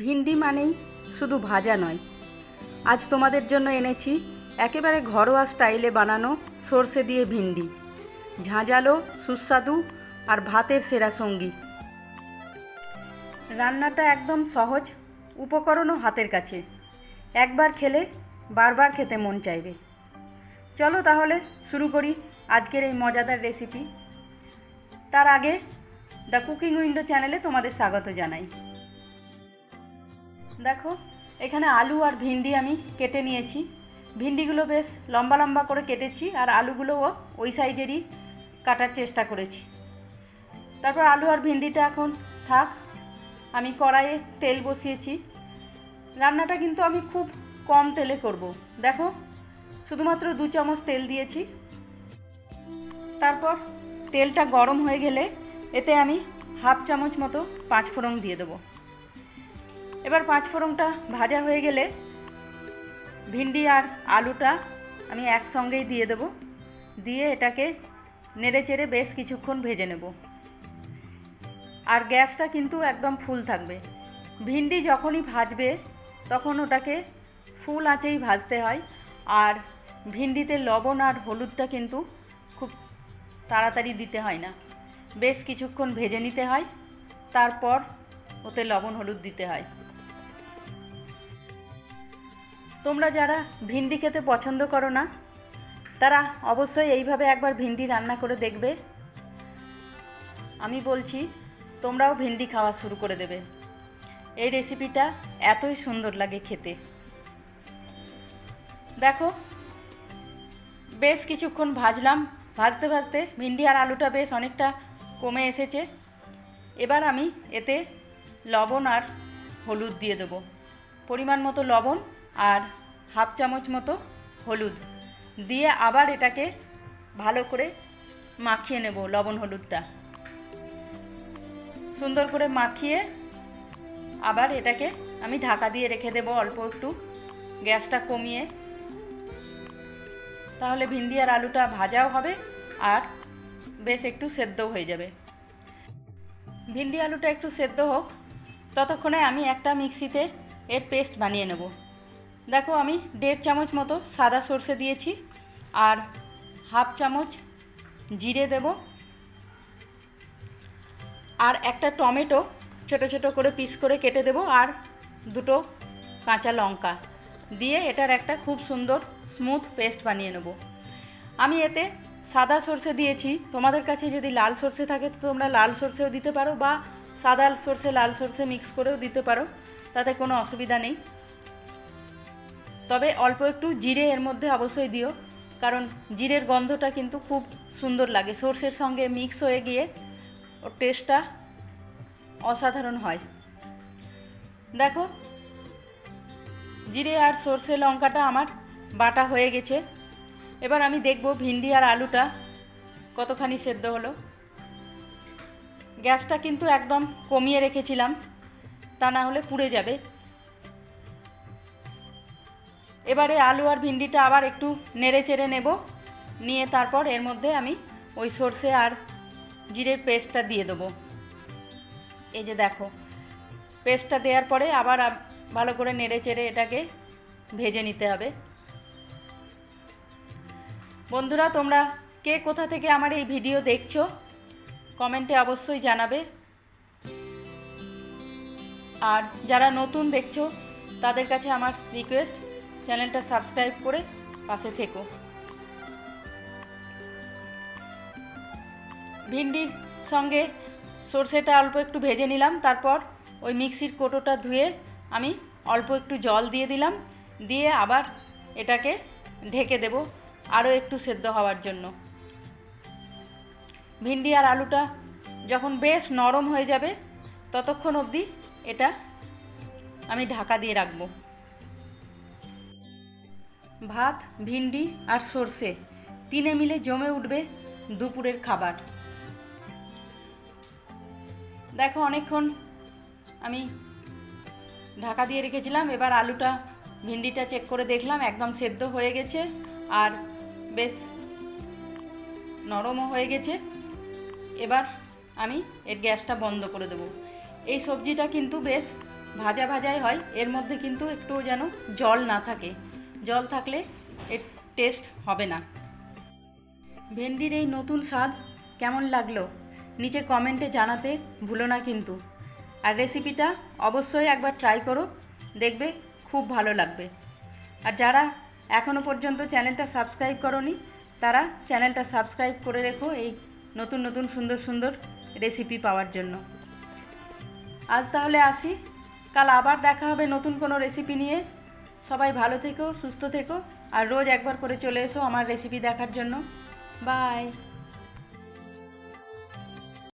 ভিন্ডি মানেই শুধু ভাজা নয়। আজ তোমাদের জন্য এনেছি একেবারে ঘরোয়া স্টাইলে বানানো সর্ষে দিয়ে ভিন্ডি। ঝাঁঝালো, সুস্বাদু আর ভাতের সেরা সঙ্গী। রান্নাটা একদম সহজ, উপকরণও হাতের কাছে। একবার খেলে বারবার খেতে মন চাইবে। চলো তাহলে শুরু করি আজকের এই মজাদার রেসিপি তার আগে দ্য কুকিং উইন্ডো চ্যানেলে তোমাদের স্বাগত জানাই। দেখো, এখানে আলু আর ভিন্ডি আমি কেটে নিয়েছি। ভিন্ডিগুলো বেশ লম্বা লম্বা করে কেটেছি আর আলুগুলোও ওই সাইজেরই কাটার চেষ্টা করেছি। তারপর আলু আর ভিন্ডিটা এখন থাক, আমি কড়াইয়ে তেল বসিয়েছি। রান্নাটা কিন্তু আমি খুব কম তেলে করব। দেখো, শুধুমাত্র দু চামচ তেল দিয়েছি। তারপর তেলটা গরম হয়ে গেলে এতে আমি হাফ চামচ মতো পাঁচ ফোড়ন দিয়ে দেবো। এবার পাঁচ ফোড়নটা ভাজা হয়ে গেলে ভিন্ডি আর আলুটা আমি একসঙ্গেই দিয়ে দেবো। দিয়ে এটাকে নেড়ে চেড়ে বেশ কিছুক্ষণ ভেজে নেব। আর গ্যাসটা কিন্তু একদম ফুল থাকবে। ভিন্ডি যখনই ভাজবে, তখন ওটাকে ফুল আঁচেই ভাজতে হয়। আর ভিন্ডিতে লবণ আর হলুদটা কিন্তু খুব তাড়াতাড়ি দিতে হয় না। বেশ কিছুক্ষণ ভেজে নিতে হয়। তারপর ওতে লবণ হলুদ দিতে হয়। তোমরা যারা ভিন্ডি খেতে পছন্দ করো না, তারা অবশ্যই এইভাবে একবার ভিন্ডি রান্না করে দেখবে। আমি বলছি, তোমরাও ভিন্ডি খাওয়া শুরু করে দেবে। এই রেসিপিটা এতই সুন্দর লাগে খেতে। দেখো, বেশ কিছুক্ষণ ভাজলাম। ভাজতে ভাজতে ভিন্ডি আর আলুটা বেশ অনেকটা কমে এসেছে। এবার আমি এতে লবণ আর হলুদ দিয়ে দেবো। পরিমাণ মতো লবণ আর হাফ চামচ মতো হলুদ। দিয়ে আবার এটাকে ভালো করে মাখিয়ে নেব লবণ হলুদটা। সুন্দর করে মাখিয়ে আবার এটাকে আমি ঢাকা দিয়ে রেখে দেব অল্প একটু। গ্যাসটা কমিয়ে। তাহলে ভিন্ডি আর আলুটা ভাজাও হবে আর বেশ একটু সেদ্ধও হয়ে যাবে। ভিন্ডি আলুটা একটু সেদ্ধ হোক, ততক্ষণে আমি একটা মিক্সিতে এর পেস্ট বানিয়ে নেব। দেখো আমি দেড় চামচ মতো সাদা সর্ষে দিয়েছি আর হাফ চামচ জিরে দেব। আর একটা টমেটো ছোট ছোট করে পিস করে কেটে দেব আর দুটো কাঁচা লঙ্কা দিয়ে এটার একটা খুব সুন্দর স্মুথ পেস্ট বানিয়ে নেব। আমি এতে সাদা সর্ষে দিয়েছি। তোমাদের কাছে যদি লাল সর্ষে থাকে তো তোমরা লাল সর্ষেও দিতে পারো বা সাদা সর্ষে লাল সর্ষে মিক্স করেও দিতে পারো। তাতে কোনো অসুবিধা নেই। তবে অল্প একটু জিরে এর মধ্যে অবশ্যই দিও, কারণ জিরের গন্ধটা কিন্তু খুব সুন্দর লাগে। সর্ষের সঙ্গে মিক্স হয়ে গিয়ে ওর টেস্টটা অসাধারণ হয়। দেখো, জিরে আর সর্ষে লঙ্কাটা আমার বাটা হয়ে গেছে। এবার আমি দেখব ভিন্ডি আর আলুটা কতখানি সেদ্ধ হলো। গ্যাসটা কিন্তু একদম কমিয়ে রেখেছিলাম, তা না হলে পুড়ে যাবে। এবারে আলু আর ভিন্ডিটা আবার একটু নেড়ে চেড়ে নেব। নিয়ে তারপর এর মধ্যে আমি ওই সর্ষে আর জিরের পেস্টটা দিয়ে দেবো। এই যে দেখো, পেস্টটা দেওয়ার পরে আবার ভালো করে নেড়ে চেড়ে এটাকে ভেজে নিতে হবে। বন্ধুরা, তোমরা কে কোথা থেকে আমার এই ভিডিও দেখছ, কমেন্টে অবশ্যই জানাবে। আর যারা নতুন দেখছ, তাদের কাছে আমার রিকোয়েস্ট চ্যানেলটা সাবস্ক্রাইব করে পাশে থেকো। ভিন্ডির সঙ্গে সর্ষেটা অল্প একটু ভেজে নিলাম, তারপর ওই মিক্সির কোটোটা ধুয়ে আমি অল্প একটু জল দিয়ে দিলাম, দিয়ে আবার এটাকে ঢেকে দেব আরও একটু সেদ্ধ হওয়ার জন্য। ভিন্ডি আর আলুটা যখন বেশ নরম হয়ে যাবে, ততক্ষণ অবধি এটা আমি ঢাকা দিয়ে রাখব। ভাত, ভিন্ডি আর সর্ষে। তিনে মিলে জমে উঠবে দুপুরের খাবার। দেখো, অনেকক্ষণ আমি ঢাকা দিয়ে রেখেছিলাম। এবার আলুটা, ভিন্ডিটা চেক করে দেখলাম, একদম সেদ্ধ হয়ে গেছে আর বেশ নরমও হয়ে গেছে। এবার আমি এর গ্যাসটা বন্ধ করে দেবো। এই সবজিটা কিন্তু বেশ ভাজা ভাজাই হয়। এর মধ্যে কিন্তু একটু যেন জল না থাকে। জল থাকলে এর টেস্ট হবে না। ভেন্ডির এই নতুন স্বাদ কেমন লাগল? নিচে কমেন্টে জানাতে ভুলো না কিন্তু। আর রেসিপিটা অবশ্যই একবার ট্রাই করো, দেখবে খুব ভালো লাগবে। আর যারা এখনও পর্যন্ত চ্যানেলটা সাবস্ক্রাইব করনি, তারা চ্যানেলটা সাবস্ক্রাইব করে রেখো এই নতুন নতুন, সুন্দর সুন্দর রেসিপি পাওয়ার জন্য। আজ তাহলে আসি। কাল আবার দেখা হবে নতুন কোনো রেসিপি নিয়ে। সবাই ভালো থেকো, সুস্থ থেকো, আর রোজ একবার করে চলে এসো আমার রেসিপি দেখার জন্য। বাই